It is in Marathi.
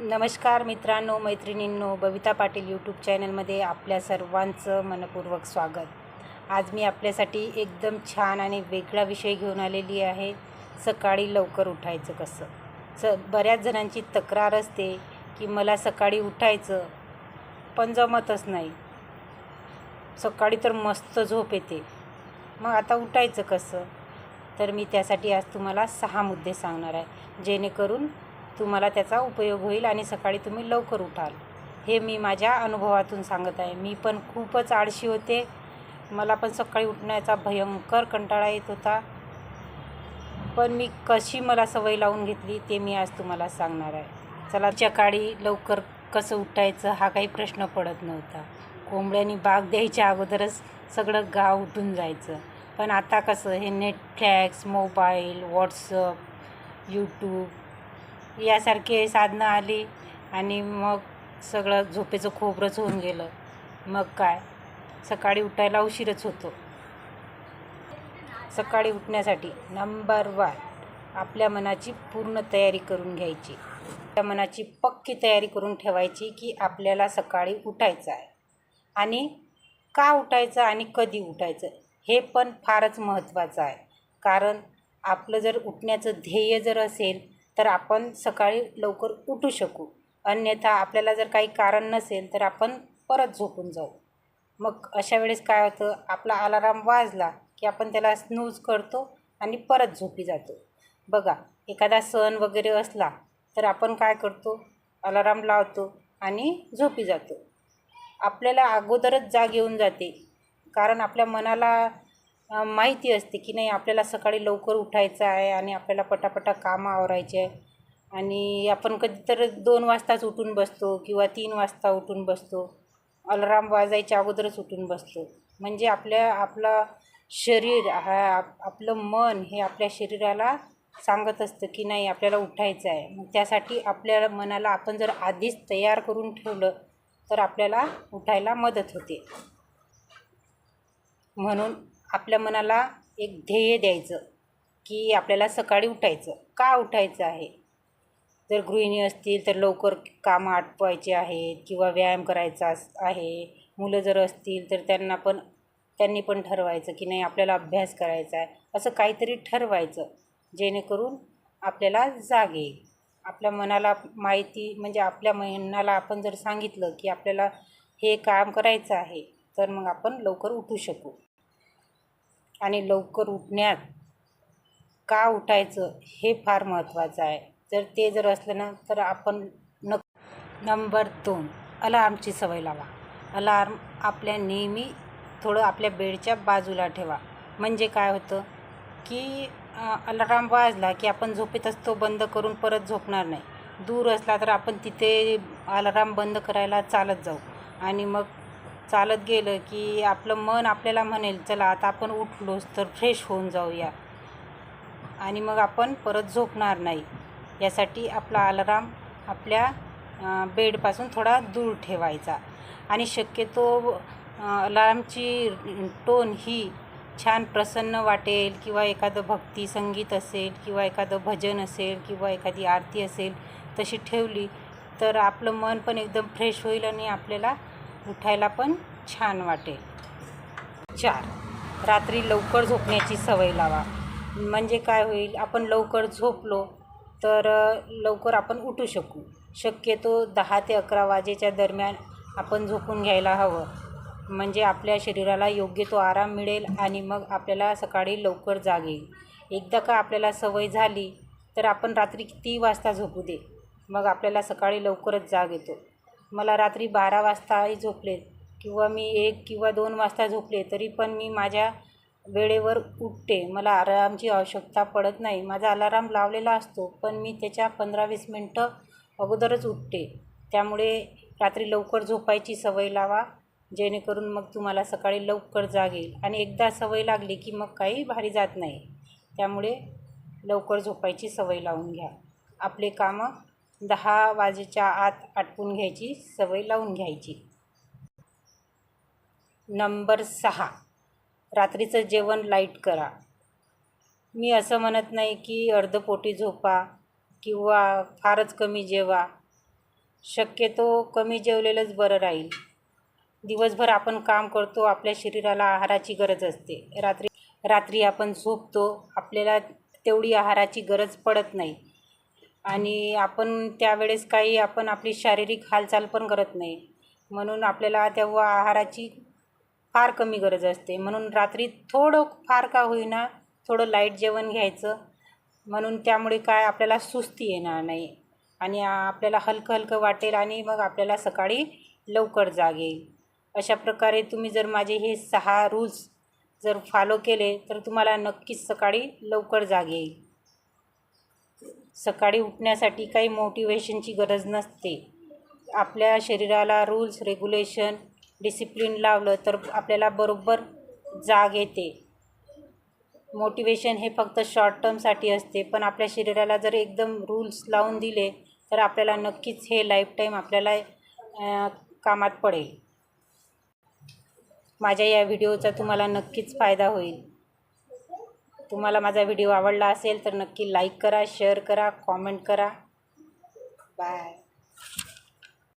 नमस्कार मित्रांनो मैत्रिणींनो बबिता पाटील यूट्यूब चॅनलमध्ये आपल्या सर्वांचं मनपूर्वक स्वागत. आज मी आपल्यासाठी एकदम छान आणि वेगळा विषय घेऊन आलेली आहे सकाळी लवकर उठायचं कसं? स बऱ्याच जणांची तक्रार असते की मला सकाळी उठायचं पण जमतच नाही. सकाळी तर मस्त झोप येते. मग आता उठायचं कसं? तर मी त्यासाठी आज तुम्हाला सहा मुद्दे सांगणार आहे. जेणेकरून तुम्हाला त्याचा उपयोग होईल आणि सकाळी तुम्ही लवकर उठाल. हे मी माझ्या अनुभवातून सांगत आहे. मी पण खूपच आळशी होते. मला पण सकाळी उठण्याचा भयंकर कंटाळा येत होता. पण मी कशी मला सवय लावून घेतली ते मी आज तुम्हाला सांगणार आहे. चला सकाळी लवकर कसं उठायचं हा काही प्रश्न पडत नव्हता. कोंबड्यांनी बाग द्यायच्या अगोदरच सगळं गाव उठून जायचं. पण आता कसं हे नेटफ्लॅक्स मोबाईल व्हॉट्सअप यूट्यूब यासारखे साधनं आली आणि मग सगळं झोपेचं खोबरंच होऊन गेलं. मग काय? सकाळी उठायला उशीरच होतो. सकाळी उठण्यासाठी नंबर वन आपल्या मनाची पूर्ण तयारी करून घ्यायची. त्या मनाची पक्की तयारी करून ठेवायची की आपल्याला सकाळी उठायचं आहे. आणि का उठायचं आणि कधी उठायचं हे पण फारच महत्त्वाचं आहे. कारण आपलं जर उठण्याचं ध्येय जर असेल तर आपण सकाळी लवकर उठू शकू. अन्यथा आपल्याला जर काही कारण नसेल तर आपण परत झोपून जाऊ. मग अशा वेळेस काय होतं आपला अलाराम वाजला की आपण त्याला स्नूज करतो आणि परत झोपी जातो. बघा एखादा सण वगैरे असला तर आपण काय करतो? अलाराम लावतो आणि झोपी जातो. आपल्याला अगोदरच जाग येऊन जाते. कारण आपल्या मनाला माहिती असते की नाही आपल्याला सकाळी लवकर उठायचं आहे आणि आपल्याला पटापटा कामं आवरायचे आहे. आणि आपण कधी तर दोन वाजताच उठून बसतो किंवा तीन वाजता उठून बसतो. अलाराम वाजायच्या अगोदरच उठून बसतो. म्हणजे आपल्या आपला शरीर हा आपलं मन हे आपल्या शरीराला सांगत असतं की नाही आपल्याला उठायचं आहे. मग त्यासाठी आपल्या मनाला आपण जर आधीच तयार करून ठेवलं तर आपल्याला उठायला मदत होते. म्हणून आपल्या मनाला एक ध्येय द्यायचं की आपल्याला सकाळी उठायचं. का उठायचं आहे? जर गृहिणी असतील तर लवकर कामं आटपवायचे आहेत किंवा व्यायाम करायचा आहे. मुलं जर असतील तर त्यांना पण त्यांनी पण ठरवायचं की नाही आपल्याला अभ्यास करायचा आहे. असं काहीतरी ठरवायचं जेणेकरून आपल्याला जाग. येईल आपल्या मनाला माहिती म्हणजे आपल्या मनाला आपण जर सांगितलं की आपल्याला हे काम करायचं आहे तर मग आपण लवकर उठू शकू. आणि लवकर उठण्यात का उठायचं हे फार महत्त्वाचं आहे. जर ते जर असलं ना तर आपण न नंबर दोन अलार्मची सवय लावा. अलार्म आपल्या नेहमी थोडं आपल्या बेडच्या बाजूला ठेवा. म्हणजे काय होतं की अलाराम वाजला की आपण झोपेत असतो बंद करून परत झोपणार नाही. दूर असला तर आपण तिथे अलाराम बंद करायला चालत जाऊ. आणि मग चालत गेलं की आपलं मन आपल्याला म्हणेल चला आता आपण उठलोच तर फ्रेश होऊन जाऊया. आणि मग आपण परत झोपणार नाही. यासाठी आपला अलाराम आपल्या बेडपासून थोडा दूर ठेवायचा. आणि शक्यतो अलारामची टोन ही छान प्रसन्न वाटेल किंवा एखादं भक्ती संगीत असेल किंवा एखादं भजन असेल किंवा एखादी आरती असेल तशी ठेवली तर आपलं मन पण एकदम फ्रेश होईल आणि आपल्याला उठायला पण छान वाटेल. चार. रात्री लवकर झोपण्याची सवय लावा. म्हणजे काय होईल आपण लवकर झोपलो तर लवकर आपण उठू शकू. शक्यतो दहा ते अकरा वाजेच्या दरम्यान आपण झोपून घ्यायला हवं. म्हणजे आपल्या शरीराला योग्य तो आराम मिळेल आणि मग आपल्याला सकाळी लवकर जाग येईल. एकदा का आपल्याला सवय झाली तर आपण रात्री किती वाजता झोपू दे? मग आपल्याला सकाळी लवकरच जाग येतो. मला रात्री बारा वाजताही झोपले किंवा मी एक किंवा दोन वाजता झोपले तरी पण मी माझ्या वेळेवर उठते. मला आरामची आवश्यकता पडत नाही. माझा अलाराम लावलेला असतो पण मी त्याच्या पंधरा वीस मिनटं अगोदरच उठते. त्यामुळे रात्री लवकर झोपायची सवय लावा जेणेकरून मग तुम्हाला सकाळी लवकर जाग येईल. आणि एकदा सवय लागली की मग काही भारी जात नाही. त्यामुळे लवकर झोपायची सवय लावून घ्या. आपले कामं दहा वाजेच्या आत आटपून घ्यायची सवय लावून घ्यायची. नंबर सहा. रात्रीचं जेवण लाइट करा. मी असं म्हणत नाही की अर्धपोटी झोपा किंवा फारच कमी जेवा. शक्यतो कमी जेवलेलंच बरं राहील. दिवसभर आपण काम करतो आपल्या शरीराला आहाराची गरज असते. रात्री रात्री आपण झोपतो आपल्याला तेवढी आहाराची गरज पडत नाही. आणि आपण त्यावेळेस काही आपण आपली शारीरिक हालचाल पण करत नाही. म्हणून आपल्याला तेव्हा आहाराची फार कमी गरज असते. म्हणून रात्री थोडं फार का होईना थोडं लाइट जेवण घ्यायचं. म्हणून त्यामुळे काय आपल्याला सुस्ती येणार नाही. आणि आपल्याला हलकं हलकं वाटेल आणि मग आपल्याला सकाळी लवकर जाग येईल. अशा प्रकारे तुम्ही जर माझे हे सहा रूल्स जर फॉलो केले तर तुम्हाला नक्कीच सकाळी लवकर जाग येईल. सकाळी उठण्यासाठी काही मोटिवेशनची गरज नसते. आपल्या शरीराला रूल्स रेग्युलेशन डिसिप्लिन लावलं तर आपल्याला बरोबर जाग येते. मोटिवेशन हे फक्त शॉर्ट टर्मसाठी असते पण आपल्या शरीराला जर एकदम रूल्स लावून दिले तर आपल्याला नक्कीच हे लाईफटाईम आपल्याला कामात पडेल. माझ्या या व्हिडिओचा तुम्हाला नक्कीच फायदा होईल. तुम्हाला माझा व्हिडिओ आवडला असेल तर नक्की लाईक करा शेअर करा कॉमेंट करा. बाय.